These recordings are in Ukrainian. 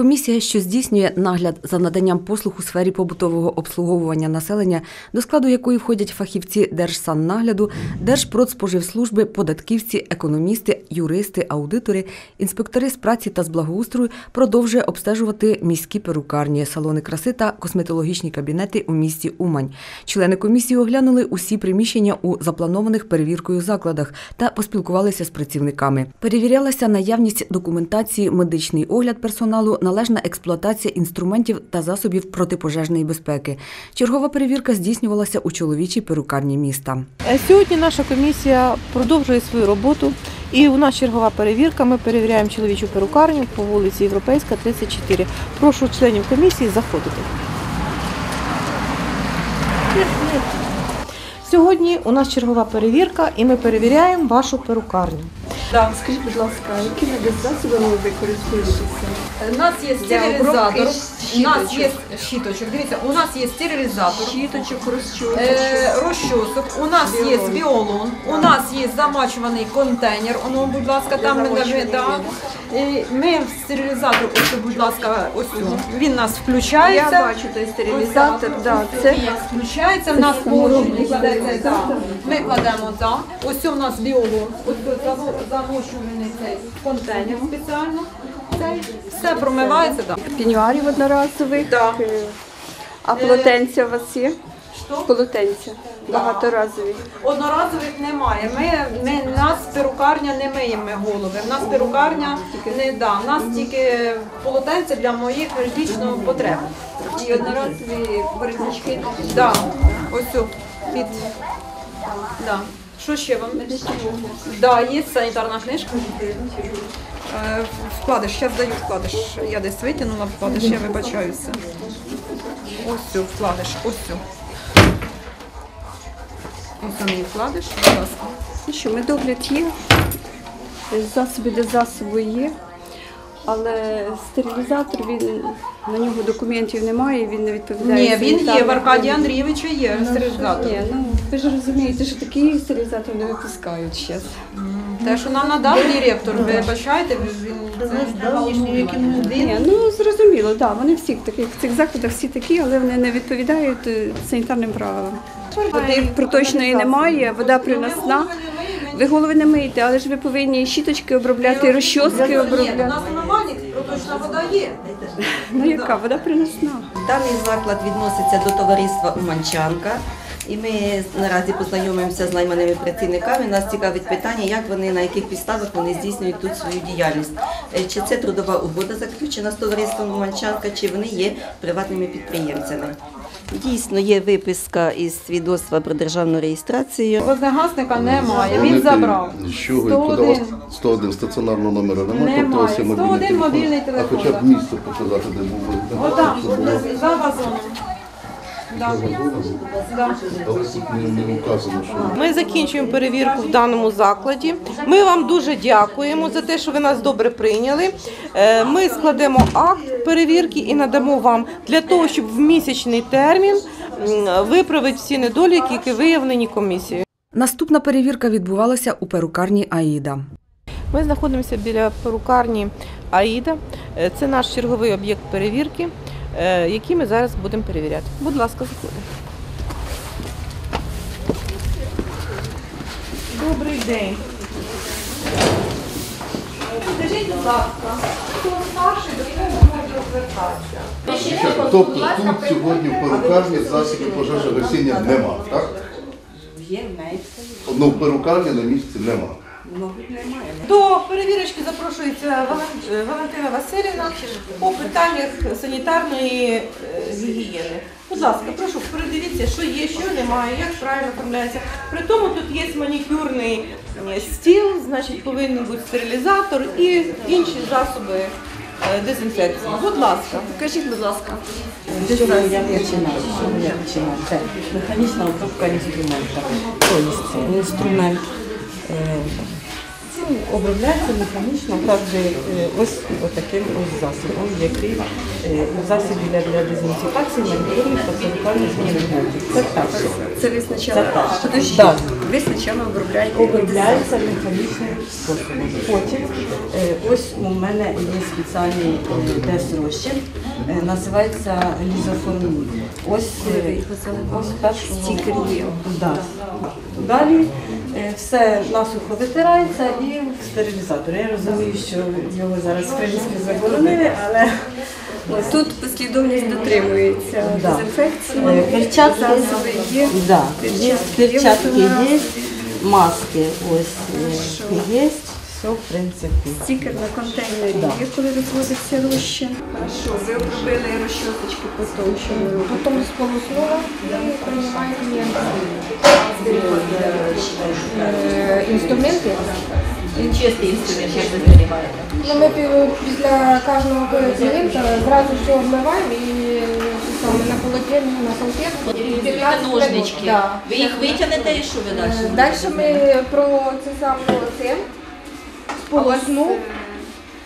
Комісія, що здійснює нагляд за наданням послуг у сфері побутового обслуговування населення, до складу якої входять фахівці Держсаннагляду, Держпродспоживслужби, податківці, економісти, юристи, аудитори, інспектори з праці та з благоустрою, продовжує обстежувати міські перукарні, салони краси та косметологічні кабінети у місті Умань. Члени комісії оглянули усі приміщення у запланованих перевіркою закладах та поспілкувалися з працівниками. Перевірялася наявність документації, медичний огляд персоналу, належна експлуатація інструментів та засобів протипожежної безпеки. Чергова перевірка здійснювалася у чоловічій перукарні міста. Е, Сьогодні наша комісія продовжує свою роботу. І у нас чергова перевірка. Ми перевіряємо чоловічу перукарню по вулиці Європейська, 34. Прошу членів комісії заходити. Сьогодні у нас чергова перевірка, і ми перевіряємо вашу перукарню. Скажіть, будь ласка, якими засобами ви користуєтеся? У нас є стерилізатор, у нас є щіточок. Дивіться, у нас є стерилізатор, Щіточок, розчосок. е, розчосок, у нас є Біолон. у нас є замачуваний контейнер. Оно, будь ласка, там ми навіть, да. І Ми в стерилізатор, ось, будь ласка, ось цю. Він нас Я включається. бачу той стерилізатор, да, це Він включається, в нас положення кладеться, да. ми кладемо так. Ось у нас біолон, ось тут заво- замочуваний цей контейнер спеціально. Все промивається, так. пенюарів одноразових. Да. А полотенця у вас є? Що? Полотенця багаторазові. Одноразових немає. Ми, ми нас перукарня не миємо голови. В нас перукарня не да. У нас тільки полотенце для моїх лічного потреб. І одноразові воротнички. Да. Ось під. Да. Що ще вам? Да, є санітарна книжка. Е, Вкладиш, зараз даю вкладиш. Я десь витягнула вкладиш, я вибачаюся. Ось цю вкладиш, ось цю. Ось мій вкладиш, будь ласка. Ну що, медогляд є, засоби для засобу є, але стерилізатор, він, на нього документів немає, він не відповідає. Ні, він є, в Аркадія. Андрійовича є стерилізатор. Ні, ну ви ж розумієте, що такий стерилізатор не випускають зараз. Те, що нам надав директор, ви бачаєте, він це Ні, ну зрозуміло, так, да, вони всі в таких в цих закладах всі такі, але вони не відповідають е, санітарним правилам. Води проточної немає, вода приносна. Ви голови не миєте, але ж ви повинні щіточки обробляти, розчоски обробляти. Нас вода є. Ну яка вода приносна? Даний заклад відноситься до товариства Уманчанка. І ми наразі познайомимося з найманими працівниками. Нас цікавить питання, як вони на яких підставах вони здійснюють тут свою діяльність. Е, Чи це трудова угода заключена з товариством Уманчанка, чи вони є приватними підприємцями. Дійсно, є виписка із свідоцтва про державну реєстрацію. Вогнегасника немає, він забрав. Нічого, і куди у вас 101. 101 стаціонарного номера немає, Немає. тобто ось є 101 мобільний телефон, А хоча б місце показати, де були. Отам, щоб було. за вазоном. Да. Да. Але тут не, не вказано, що Ми закінчуємо перевірку в даному закладі. Ми вам дуже дякуємо за те, що ви нас добре прийняли. Е, Ми складемо акт перевірки і надамо вам для того, щоб в місячний термін виправити всі недоліки, які виявлені комісією. Наступна перевірка відбувалася у перукарні Аїда. Ми знаходимося біля перукарні Аїда. Е, Це наш черговий об'єкт перевірки, е, який ми зараз будемо перевіряти. Будь ласка, заходимо. Добрий день. Скажіть, будь ласка, хто старший, до кого звертатися? Тобто тут сьогодні в перукарні засобів пожежогасіння нема, так? Ну, в перукарні на місці нема. До перевірочки запрошується е, Валентина Васильівна по питаннях санітарної е, гігієни. Будь ласка, прошу, передивіться, що є, що немає, як правильно оформляється. При тому тут є манікюрний е, стіл, значить повинен бути стерилізатор і інші засоби е, дезінфекції. Будь ласка. Покажіть, будь ласка. З чого я починаю? З чого я починаю? Це механічна обробка інструмента. Тобто інструмент е, обробляється механічно, також е, ось таким ось засобом, який е, засіб для, манікюрних та перукарних інструментів. Це перше. Це ви спочатку. Так. Ви спочатку обробляєте. Обробляється механічним способом. Потім е, ось у мене є спеціальний дезрозчин, е, називається лізоформін. Ось, е, ось першого Стікер є. Да. Далі е, все насухо витирається і в стерилізатор. Я розумію, що його зараз в принципі заборонили, але Тут послідовність дотримується Да. дезінфекції. е, перчатки засоби є. Да, перчатки Є. маски ось е, є, все в принципі. Стікер на контейнері Да. є, коли розводиться розчин. Хорошо, ви обробили розчосочки потім, що ви робите? Потом сполоснула и принимаю клиента. Інструменти. Чистий інструмент, як ви зберігаєте. Ну, ми після кожного клієнта зразу все обмиваємо і саме, на полотенце, на салфетку. І 15 Ножнички. Да. Ви їх витягнете і що ви далі? Далі ми про це саме це сполоснув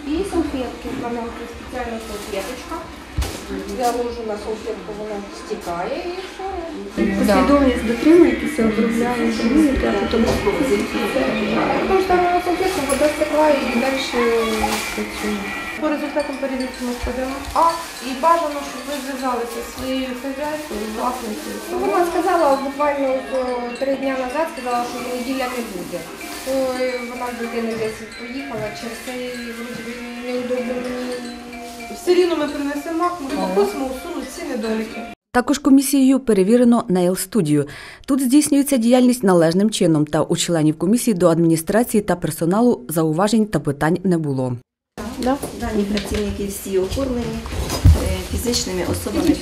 і салфетки. У мене спеціальна салфеточка. Я ложу на салфетку, вона стікає і все. Послідовність дотримуєтеся, обробляєте, а потім Потім ставимо салфетку, вода стекла і далі працює. По результатам перевірки ми складемо акт і бажано, щоб ви зв'язалися зі своєю хазяйкою, власницею. Вона сказала буквально три дні назад, сказала, що неділя не буде. То е, вона з дитиною десь поїхала, через це вроді неудобно мені. Все рівно ми принесемо ми попросимо усунути ці недоліки. Також комісією перевірено Nail Studio. Тут здійснюється діяльність належним чином, та у членів комісії до адміністрації та персоналу зауважень та питань не було. Дані працівники всі оформлені е, фізичними особами.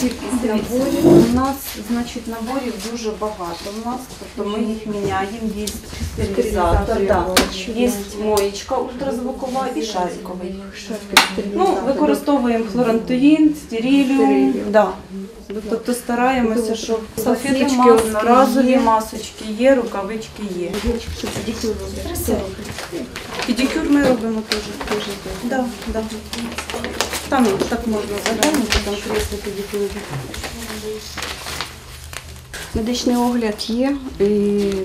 Кількість наборів? У нас, значить, наборів дуже багато у нас, тобто ми їх міняємо, є стерилізатор, да. є моєчка ультразвукова і шариковий. Ну, використовуємо хлорантоїн, стериліум, да. тобто стараємося, щоб салфеточки одноразові, масочки є, рукавички є. Педикюр ми робимо теж. теж. Да, да. Там так можна заглянути, там кресло педикюру. Медичний огляд є, і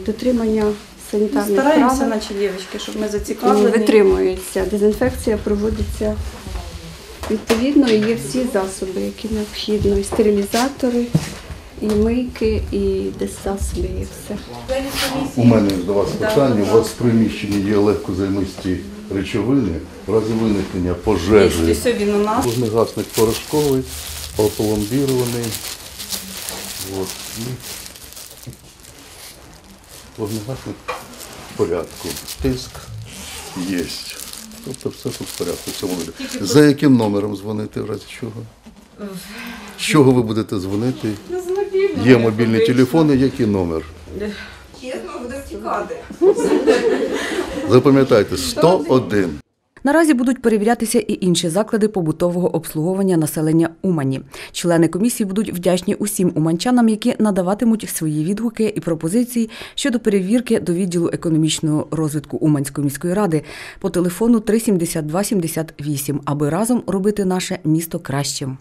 дотримання санітарних Стараємося, правил наче дівчатки, щоб ми зацікавлені. витримується. Дезінфекція проводиться відповідно, і є всі засоби, які необхідно. І стерилізатори, і мийки, і деззасоби, і все. У мене до вас питання. У вас в приміщенні є легкозаймисті речовини в разі виникнення пожежі. все він у нас. Вогнегасник порошковий, опломбірований. От. Вогнегасник порядку. Тиск є. Тобто все тут в порядку. цьому. За яким номером дзвонити в разі чого? З чого ви будете дзвонити? Є мобільні телефони, який номер? Чесно, буде втікати. Запам'ятайте, 101. Наразі будуть перевірятися і інші заклади побутового обслуговування населення Умані. Члени комісії будуть вдячні усім уманчанам, які надаватимуть свої відгуки і пропозиції щодо перевірки до відділу економічного розвитку Уманської міської ради по телефону 372 78, аби разом робити наше місто кращим.